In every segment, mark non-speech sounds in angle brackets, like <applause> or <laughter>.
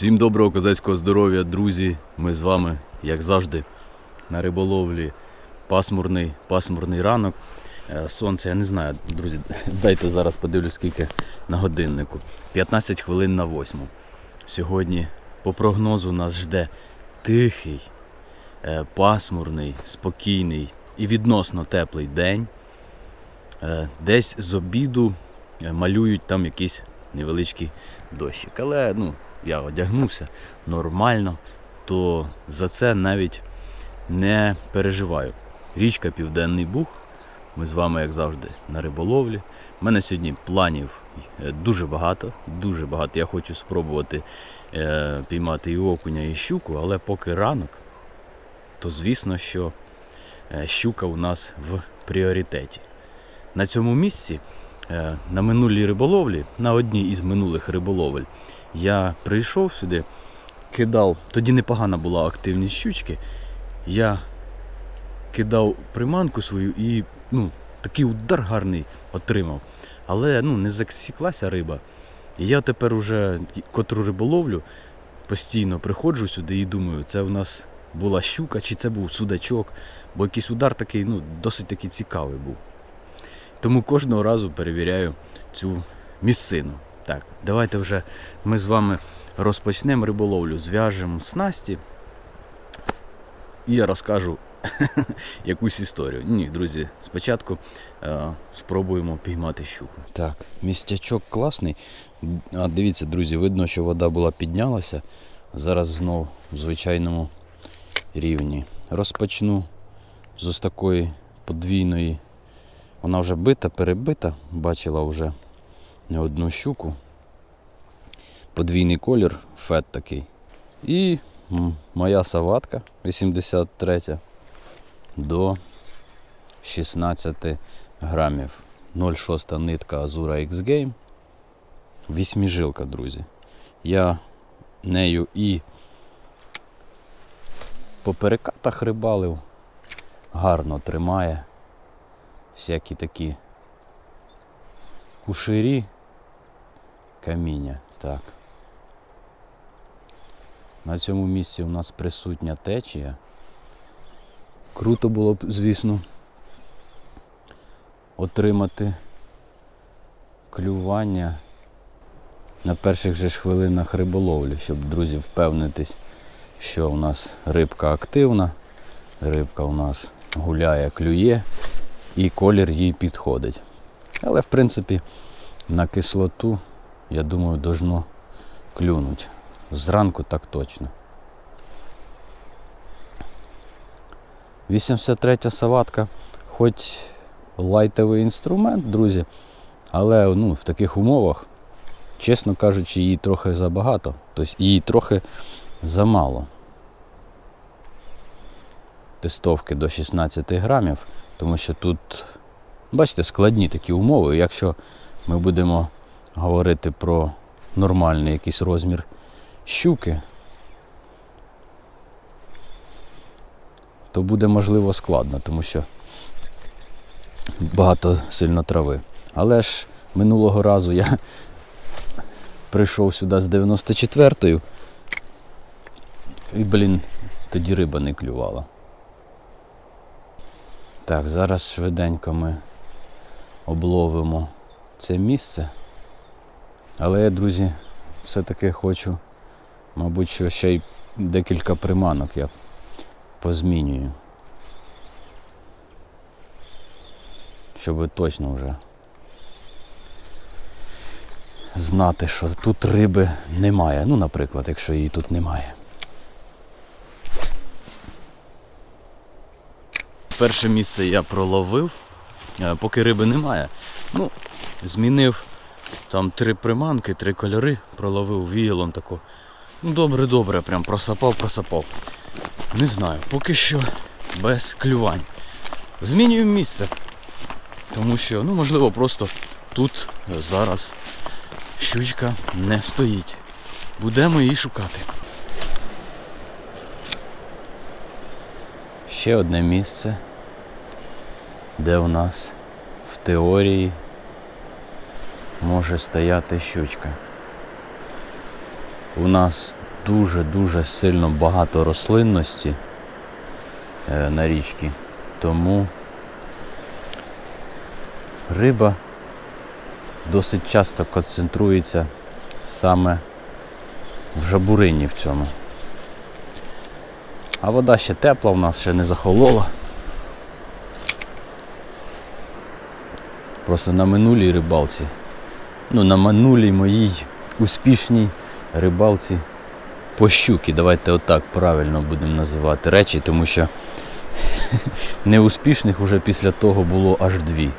Всім доброго козацького здоров'я, друзі. Ми з вами, як завжди, на риболовлі. Пасмурний, пасмурний ранок. Е, Сонце, я не знаю, друзі, дайте зараз подивлюсь, скільки на годиннику. 15 хвилин на восьму. Сьогодні, по прогнозу, нас жде тихий, е, пасмурний, спокійний і відносно теплий день. Е, Десь з обіду малюють там якийсь невеличкий дощик. Але ну, я одягнувся нормально, то за це навіть не переживаю. Річка Південний Буг. Ми з вами, як завжди, на риболовлі. У мене сьогодні планів е, дуже багато, дуже багато. Я хочу спробувати е, піймати і окуня, і щуку, але поки ранок, то звісно, що е, щука у нас в пріоритеті. На цьому місці, е, на минулій риболовлі, на одній із минулих риболовель, я прийшов сюди, кидав, тоді непогана була активність щучки. Я кидав приманку свою і ну, такий удар гарний отримав. Але ну, не засіклася риба. І я тепер уже котру риболовлю постійно приходжу сюди і думаю, це в нас була щука чи це був судачок, бо якийсь удар такий ну, досить таки цікавий був. Тому кожного разу перевіряю цю місцину. Так, давайте вже ми з вами розпочнемо риболовлю, зв'яжемо снасті і я розкажу <laughs> якусь історію. Ні, друзі, спочатку е, спробуємо піймати щуку. Так, містячок класний. А дивіться, друзі, видно, що вода була піднялася. Зараз знов в звичайному рівні. Розпочну з ось такої подвійної. Вона вже бита, перебита, бачила вже одну щуку. Подвійний колір, фет такий. І моя саватка 83 до 16 грамів. 0,6 нитка Azura X Game. Вісьміжилка, друзі. Я нею і по перекатах рибалив. Гарно тримає. Всякі такі куширі, каміння. Так. На цьому місці у нас присутня течія. Круто було б, звісно, отримати клювання на перших же ж хвилинах риболовлі, щоб, друзі, впевнитись, що у нас рибка активна, рибка у нас гуляє, клює і колір їй підходить. Але в принципі на кислоту, я думаю, должно клюнуть. Зранку так точно. 83 саватка, хоч лайтовий інструмент, друзі, але ну, в таких умовах, чесно кажучи, її трохи забагато, тобто її трохи замало. Тестовки до 16 грамів, тому що тут, бачите, складні такі умови. Якщо ми будемо говорити про нормальний якийсь розмір щуки, то буде можливо складно, тому що багато сильно трави. Але ж минулого разу я прийшов сюди з 94-ю і, блін, тоді риба не клювала. Так, зараз швиденько ми обловимо це місце. Але я, друзі, все-таки хочу, мабуть, що ще й декілька приманок я позмінюю. Щоб точно вже знати, що тут риби немає. Ну, наприклад, якщо її тут немає. Перше місце я проловив, е, поки риби немає. Ну, змінив там три приманки, три кольори, проловив віялом таку. Ну добре, добре, прям просапав, просапав. Не знаю, поки що без клювань. Змінюю місце. Тому що, ну можливо, просто тут е, зараз щучка не стоїть. Будемо її шукати. Ще одне місце, де у нас в теорії може стояти щучка. У нас дуже-дуже сильно багато рослинності е, на річці, тому риба досить часто концентрується саме в жабурині в цьому. А вода ще тепла, в нас ще не захолола. Просто на минулій рибалці, ну на минулій моїй успішній рибалці по щуки. Давайте отак правильно будемо називати речі, тому що <laughs> неуспішних уже після того було аж дві.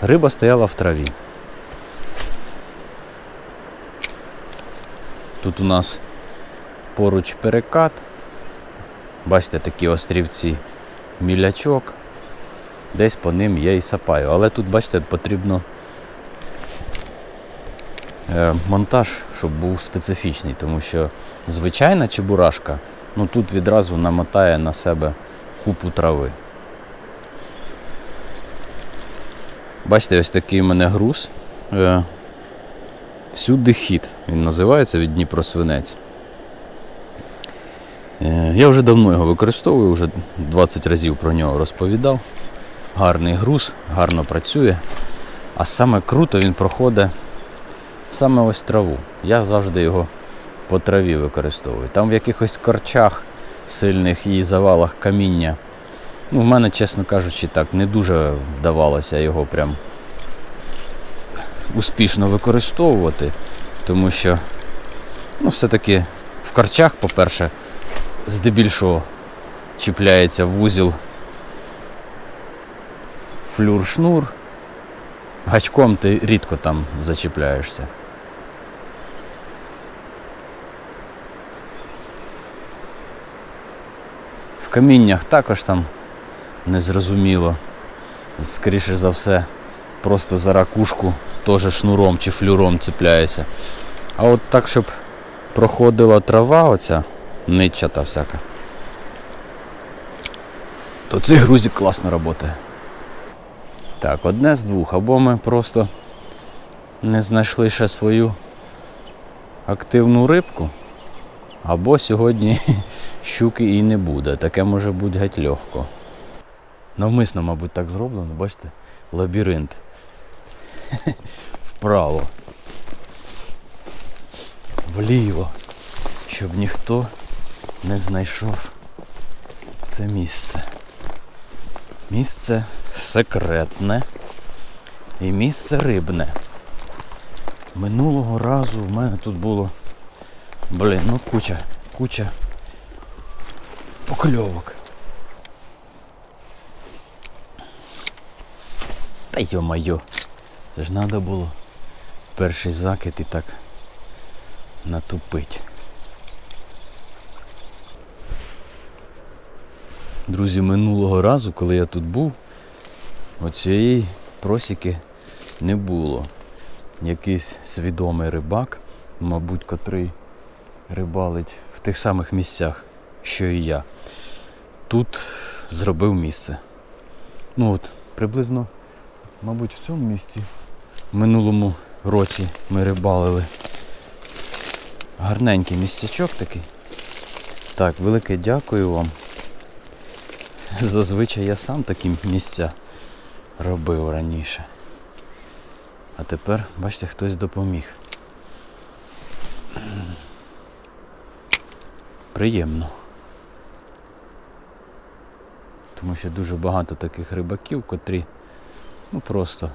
Риба стояла в траві. Тут у нас поруч перекат. Бачите, такі острівці мілячок. Десь по ним я і сапаю. Але тут, бачите, потрібно е, монтаж, щоб був специфічний, тому що звичайна чебурашка, ну тут відразу намотає на себе купу трави. Бачите, ось такий у мене груз. Е, всюди хід. Він називається від Дніпросвинець. Е, Я вже давно його використовую, вже 20 разів про нього розповідав. Гарний груз, гарно працює. А саме круто він проходить саме ось траву. Я завжди його по траві використовую. Там в якихось корчах сильних і завалах каміння. Ну, в мене, чесно кажучи, так не дуже вдавалося його прям успішно використовувати, тому що ну, все-таки в корчах, по-перше, здебільшого чіпляється вузіл флюр-шнур. Гачком ти рідко там зачіпляєшся. В каміннях також там незрозуміло. Скоріше за все, просто за ракушку теж шнуром чи флюром цепляєшся. А от так, щоб проходила трава оця нитчата всяка, то цей грузик класно працює. Так, одне з двох. Або ми просто не знайшли ще свою активну рибку, або сьогодні <laughs> щуки і не буде. Таке може бути геть легко. Навмисно, мабуть, так зроблено, бачите? Лабіринт. <laughs> Вправо. Вліво. Щоб ніхто не знайшов це місце. Місце секретне і місце рибне. Минулого разу в мене тут було, блін, ну куча, куча покльовок. Та йо-майо, це ж треба було перший закид і так натупить. Друзі, минулого разу, коли я тут був, оцієї просіки не було. Якийсь свідомий рибак, мабуть, котрий рибалить в тих самих місцях, що і я. Тут зробив місце. Ну от, приблизно, мабуть, в цьому місці в минулому році ми рибалили. Гарненький містячок такий. Так, велике дякую вам. Зазвичай я сам такі місця робив раніше. А тепер, бачите, хтось допоміг. Приємно. Тому що дуже багато таких рибаків, котрі ну просто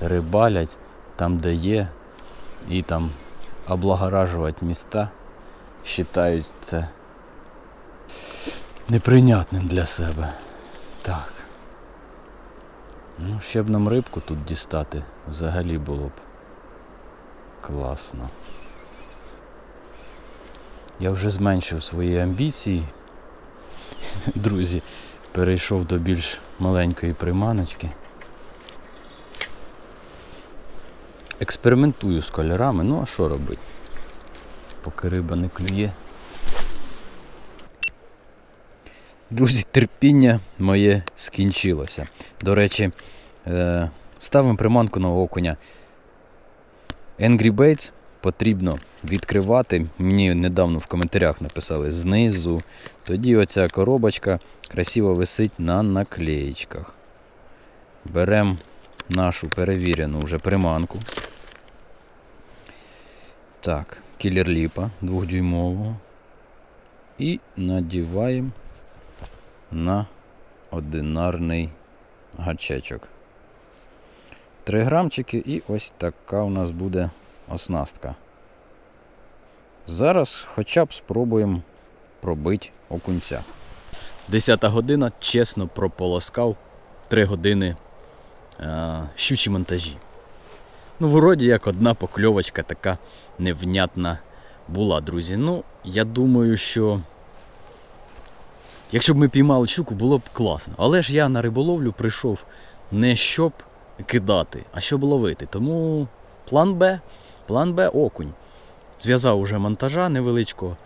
рибалять там, де є, і там облагоражувати міста вважають це неприйнятним для себе. Так. Ну, ще б нам рибку тут дістати взагалі було б класно. Я вже зменшив свої амбіції. <laughs> Друзі, перейшов до більш маленької приманочки. Експериментую з кольорами, ну а що робити? Поки риба не клює. Друзі, терпіння моє скінчилося. До речі, е, Ставимо приманку на окуня. Angry Baits потрібно відкривати. Мені недавно в коментарях написали знизу. Тоді оця коробочка красиво висить на наклеєчках. Беремо нашу перевірену вже приманку. Так, кілер ліпа двохдюймового. І надіваємо на одинарний гачечок. 3 грамчики і ось така у нас буде оснастка. Зараз хоча б спробуємо пробити окунця. 10 година, чесно прополоскав 3 години е, щучі монтажі. Ну, вроді як одна покльовочка така невнятна була, друзі. Ну, я думаю, що якщо б ми піймали щуку, було б класно. Але ж я на риболовлю прийшов не щоб кидати, а щоб ловити. Тому план Б, план Б окунь. Зв'язав уже монтажа невеличкого.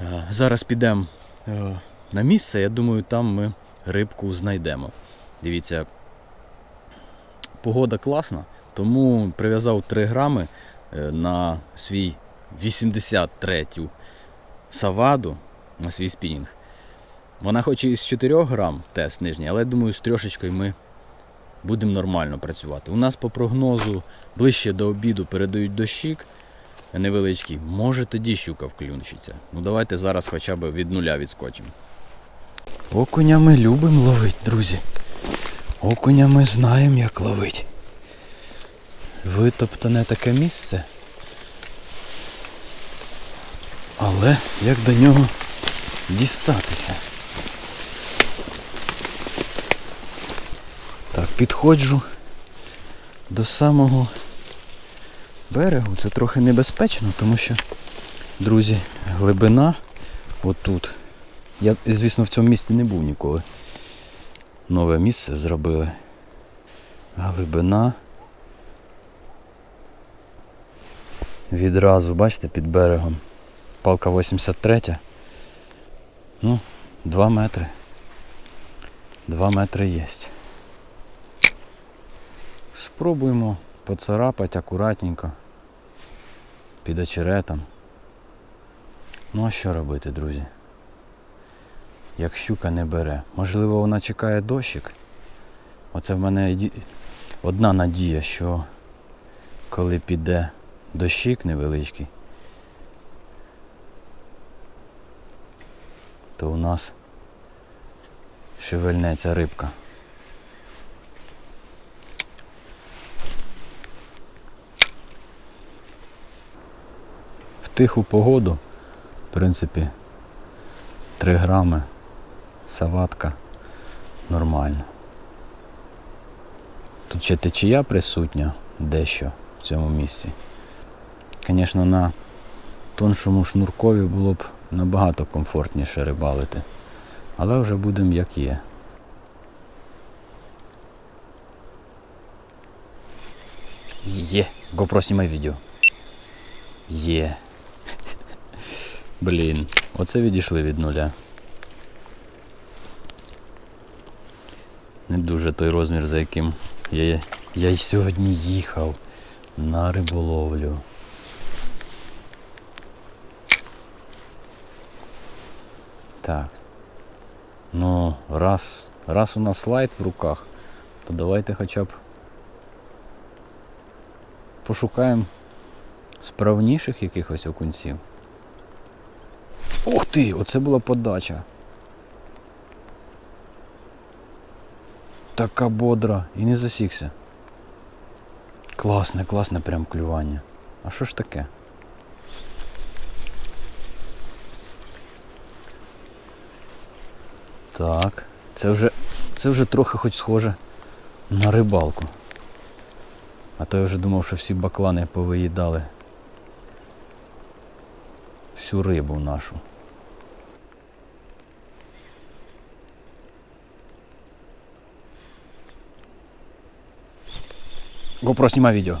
Е, Зараз підемо е, на місце, я думаю, там ми рибку знайдемо. Дивіться, погода класна, тому прив'язав 3 грами е, на свій 83-ю саваду, на свій спінінг. Вона хоч і з 4 грам тест нижній, але думаю, з трьошечкою ми будемо нормально працювати. У нас по прогнозу ближче до обіду передають дощик невеличкий. Може тоді щука вклюнчиться. Ну давайте зараз хоча б від нуля відскочимо. Окуня ми любимо ловити, друзі. Окуня ми знаємо, як ловити. Витоптане таке місце. Але як до нього дістатися? Так, підходжу до самого берегу. Це трохи небезпечно, тому що, друзі, глибина отут. Я, звісно, в цьому місці не був ніколи. Нове місце зробили. Глибина. Відразу, бачите, під берегом. Палка 83. Ну, 2 метри. 2 метри є. Спробуємо поцарапати акуратненько. Під очеретом. Ну а що робити, друзі? Як щука не бере. Можливо, вона чекає дощик. Оце в мене одна надія, що коли піде дощик невеличкий, то у нас шевельнеться рибка. Тиху погоду, в принципі, 3 грами саватка нормально. Тут ще течія присутня дещо в цьому місці. Звісно, на тоншому шнуркові було б набагато комфортніше рибалити. Але вже будемо як є. Є. GoPro знімай відео. Є. Блін, оце відійшли від нуля. Не дуже той розмір, за яким я, я й сьогодні їхав на риболовлю. Так. Ну, раз, раз у нас слайд в руках, то давайте хоча б пошукаємо справніших якихось окунців. Ух ти! Оце була подача. Така бодра і не засікся. Класне, класне прям клювання. А що ж таке? Так, це вже, це вже трохи хоч схоже на рибалку. А то я вже думав, що всі баклани повиїдали всю рибу нашу. GoPro знімай відео.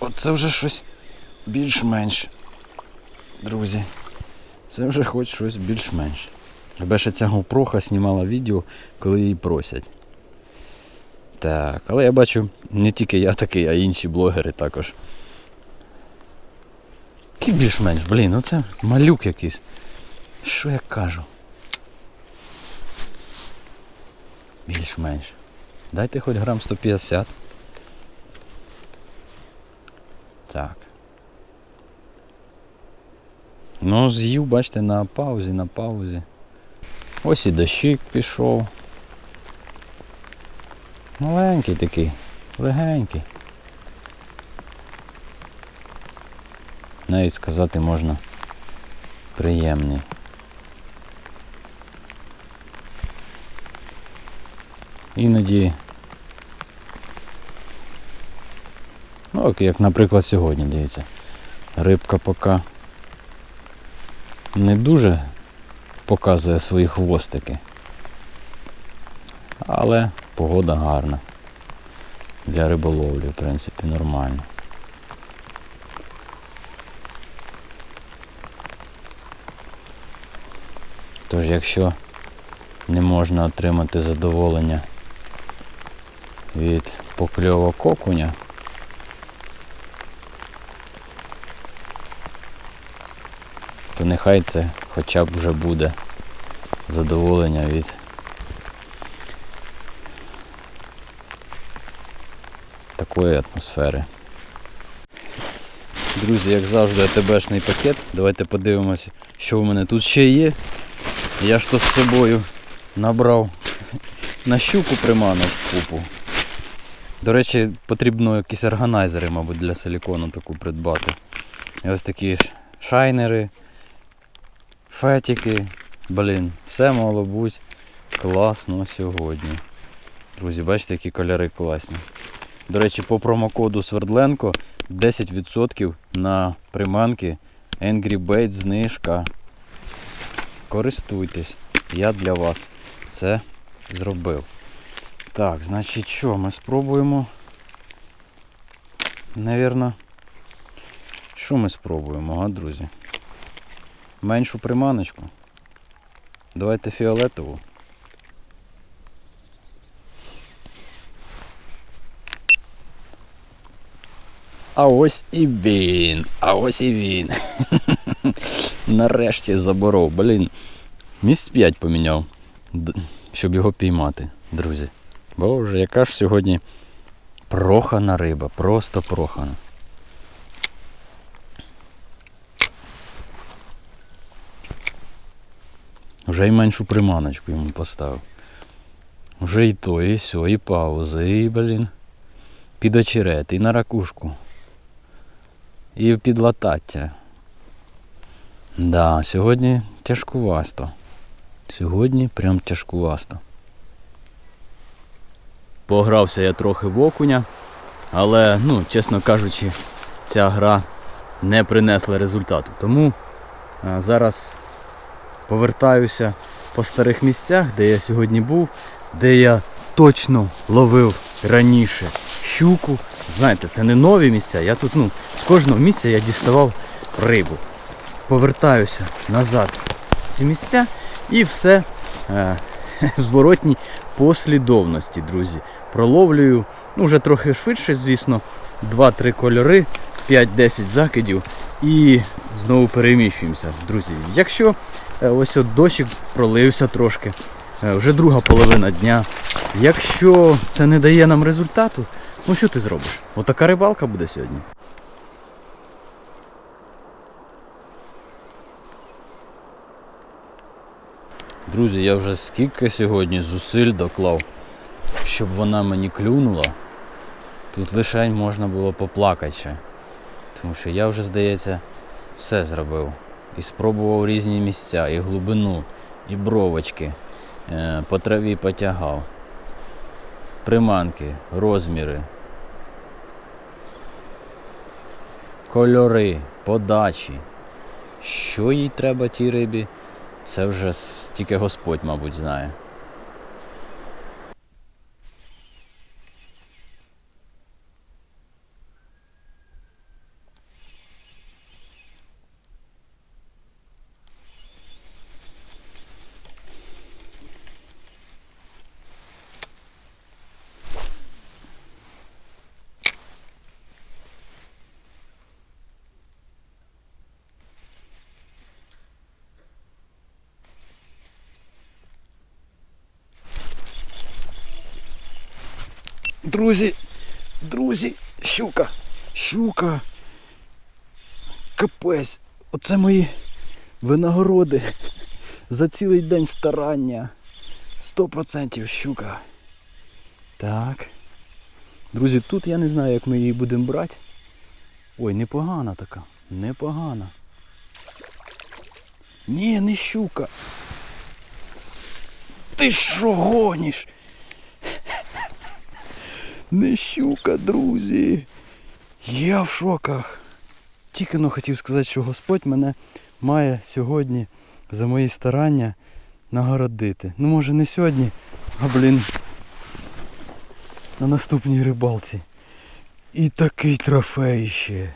Оце вже щось більш-менш. Друзі. Це вже хоч щось більш-менш. Аби ще ця GoPro знімала відео, коли її просять. Так, але я бачу, не тільки я такий, а й інші блогери також. Який більш-менш, блін, ну це малюк якийсь. Що я кажу? Більш-менш. Дайте хоч грам 150. Так. Ну, з'їв, бачите, на паузі, на паузі. Ось і дощик пішов. Маленький такий, легенький. Навіть сказати можна приємний. Іноді. Ну, як, наприклад, сьогодні, дивіться. Рибка поки не дуже показує свої хвостики. Але погода гарна. Для риболовлі, в принципі, нормально. Тож, якщо не можна отримати задоволення від покльовок окуня, то нехай це хоча б вже буде задоволення від такої атмосфери. Друзі, як завжди, АТБшний пакет. Давайте подивимося, що в мене тут ще є. Я ж то з собою набрав на щуку приманок купу. До речі, потрібно якісь органайзери, мабуть, для силікону таку придбати. І ось такі шайнери, фетики. Блін, все мало бути класно сьогодні. Друзі, бачите, які кольори класні. До речі, по промокоду Свердленко 10% на приманки Angry Bait знижка. Користуйтесь, я для вас це зробив. Так, значить що, ми спробуємо. Навірно, що ми спробуємо, а, друзі? Меншу приманочку. Давайте фіолетову. А ось і він. А ось і він. <laughs> Нарешті заборов. Блін. Місць 5 поміняв, щоб його піймати, друзі. Боже, яка ж сьогодні прохана риба, просто прохана. Вже й меншу приманочку йому поставив. Вже і то, і сьо, і пауза, і, блін, під очерет, і на ракушку. І під латаття. Да, сьогодні тяжкувасто. Сьогодні прям тяжкувасто. Погрався я трохи в окуня, але, ну, чесно кажучи, ця гра не принесла результату. Тому а, зараз повертаюся по старих місцях, де я сьогодні був, де я точно ловив раніше щуку. Знаєте, це не нові місця. Я тут, ну, з кожного місця я діставав рибу. Повертаюся назад в ці місця і все е, <laughs> в зворотній послідовності, друзі. Проловлюю, ну вже трохи швидше, звісно, 2-3 кольори, 5-10 закидів і знову переміщуємося, друзі. Якщо е, ось от дощик пролився трошки, е, вже друга половина дня. Якщо це не дає нам результату, ну що ти зробиш? Отака рибалка буде сьогодні. Друзі, я вже скільки сьогодні зусиль доклав, щоб вона мені клюнула. Тут лише можна було поплакати ще. Тому що я вже, здається, все зробив. І спробував різні місця, і глибину, і бровочки. Е, По траві потягав. Приманки, розміри. Кольори, подачі. Що їй треба тій рибі, це вже тільки Господь, мабуть, знає. Друзі, друзі, щука, щука. Капець. Оце мої винагороди за цілий день старання. 100% щука. Так. Друзі, тут я не знаю, як ми її будемо брати. Ой, непогана така. Непогана. Ні, не щука. Ти що гониш? Не щука, друзі. Я в шоках. Тільки но хотів сказати, що Господь мене має сьогодні за мої старання нагородити. Ну може не сьогодні, а блін. На наступній рибалці. І такий трофей ще.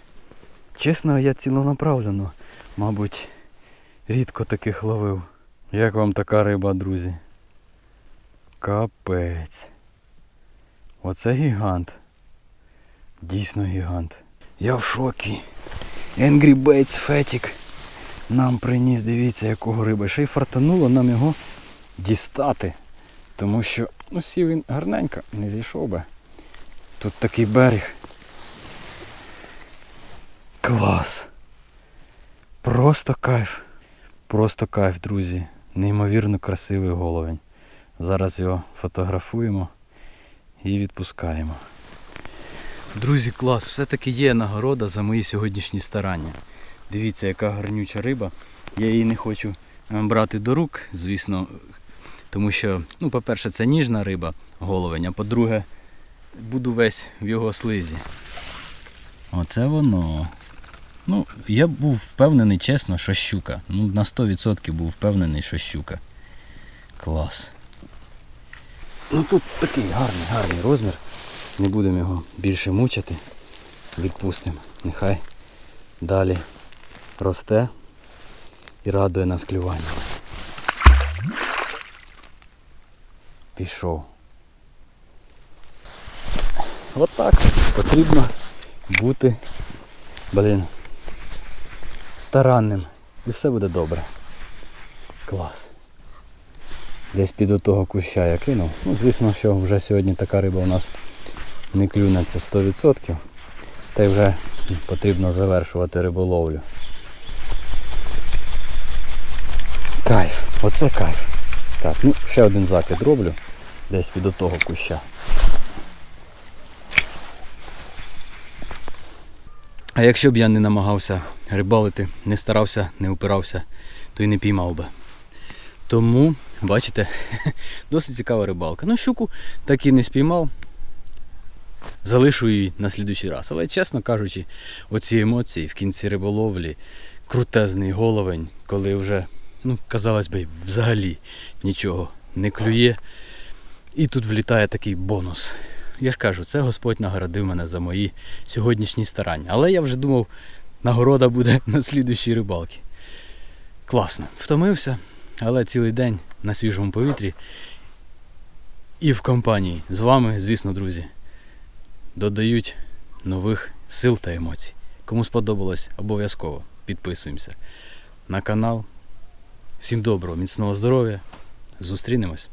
Чесно, я ціленаправленно, мабуть, рідко таких ловив. Як вам така риба, друзі? Капець. Оце гігант. Дійсно гігант. Я в шокі. Angry Baits Fetic нам приніс, дивіться, якого риби. Ще й фартануло нам його дістати. Тому що, ну сів він гарненько, не зійшов би. Тут такий берег. Клас. Просто кайф. Просто кайф, друзі. Неймовірно красивий головень. Зараз його фотографуємо і відпускаємо. Друзі, клас, все-таки є нагорода за мої сьогоднішні старання. Дивіться, яка гарнюча риба. Я її не хочу е, брати до рук, звісно, тому що, ну, по-перше, це ніжна риба, головень, а по-друге, буду весь в його слизі. Оце воно. Ну, я був впевнений, чесно, що щука. Ну, на 100% був впевнений, що щука. Клас. Ну тут такий гарний, гарний розмір. Не будемо його більше мучити. Відпустимо. Нехай далі росте і радує нас клюванням. Пішов. Отак потрібно бути, блін, старанним. І все буде добре. Клас. Десь під того куща я кинув. Ну, звісно, що вже сьогодні така риба у нас не клюне, це 100%. Та й вже потрібно завершувати риболовлю. Кайф, оце кайф. Так, ну ще один закид роблю. Десь під того куща. А якщо б я не намагався рибалити, не старався, не упирався, то й не піймав би. Тому, бачите, <laughs> досить цікава рибалка. Ну, щуку так і не спіймав. Залишу її на слідуючий раз. Але, чесно кажучи, оці емоції в кінці риболовлі, крутезний головень, коли вже, ну, казалось би, взагалі нічого не клює. І тут влітає такий бонус. Я ж кажу, це Господь нагородив мене за мої сьогоднішні старання. Але я вже думав, нагорода буде <laughs> на слідуючій рибалці. Класно. Втомився, але цілий день на свіжому повітрі. І в компанії з вами, звісно, друзі, додають нових сил та емоцій. Кому сподобалось, обов'язково підписуємося на канал. Всім доброго, міцного здоров'я. Зустрінемось.